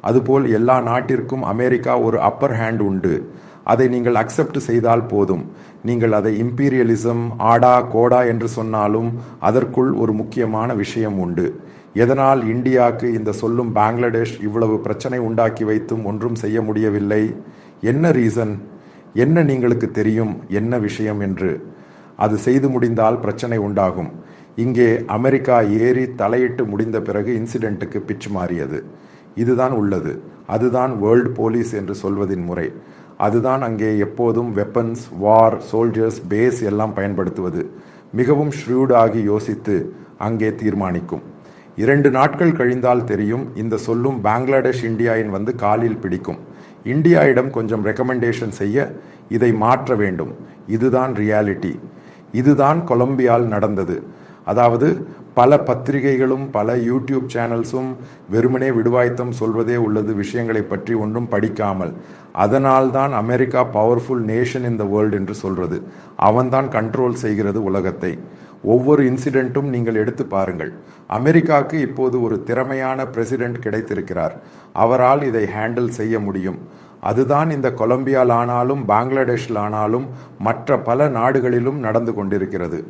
அதுபோல் எல்லா நாட்டிற்கும் அமெரிக்கா ஒரு அப்பர் ஹேண்ட் உண்டு. அதை நீங்கள் அக்செப்ட் செய்தால் போதும். நீங்கள் அதை இம்பீரியலிசம் ஆடா கோடா என்று சொன்னாலும் அதற்குள் ஒரு முக்கியமான விஷயம் உண்டு. எதனால் இந்தியாவுக்கு இந்த சொல்லும் பங்களாதேஷ் இவ்வளவு பிரச்சனை உண்டாக்கி வைத்தும் ஒன்றும் செய்ய முடியவில்லை? என்ன ரீசன் என்ன நீங்களுக்கு தெரியும்? என்ன விஷயம் என்று. அது செய்து முடிந்தால் பிரச்சனை உண்டாகும். இங்கே அமெரிக்கா ஏறி தலையிட்டு முடிந்த பிறகு இன்சிடென்ட்டுக்கு பிச்சு மாறியது. இதுதான் உள்ளது. அதுதான் வேர்ல்ட் போலீஸ் என்று சொல்வதின் முறை. அதுதான் அங்கே எப்போதும் வெப்பன்ஸ் வார் சோல்ஜர்ஸ் பேஸ் எல்லாம் பயன்படுத்துவது. மிகவும் ஷ்ரூடாகி யோசித்து அங்கே தீர்மானிக்கும். இரண்டு நாட்கள் கழிந்தால் தெரியும் இந்த சொல்லும் பங்களாதேஷ் இந்தியாவின் வந்து காலில் பிடிக்கும். இந்தியாவிடம் கொஞ்சம் ரெக்கமெண்டேஷன் செய்ய இதை மாற்ற வேண்டும். இதுதான் ரியாலிட்டி இதுதான் கொலம்பியால் நடந்தது. அதாவது பல பத்திரிகைகளும் பல யூடியூப் சேனல்ஸும் வெறுமனே விடுவாய்த்தம் சொல்வதே உள்ளது விஷயங்களை பற்றி ஒன்றும் படிக்காமல். அதனால்தான் America powerful nation in the world என்று சொல்கிறது அவன்தான் கண்ட்ரோல் செய்கிறது உலகத்தை. ஒவ்வொரு இன்சிடென்ட்டும் நீங்கள் எடுத்து பாருங்கள். அமெரிக்காவுக்கு இப்போது ஒரு திறமையான பிரசிடென்ட் கிடைத்திருக்கிறார். அவரால் இதை ஹேண்டில் செய்ய முடியும். அதுதான் இந்த கொலம்பியாலானாலும் பங்களாதேஷில் ஆனாலும் மற்ற பல நாடுகளிலும் நடந்து கொண்டிருக்கிறது.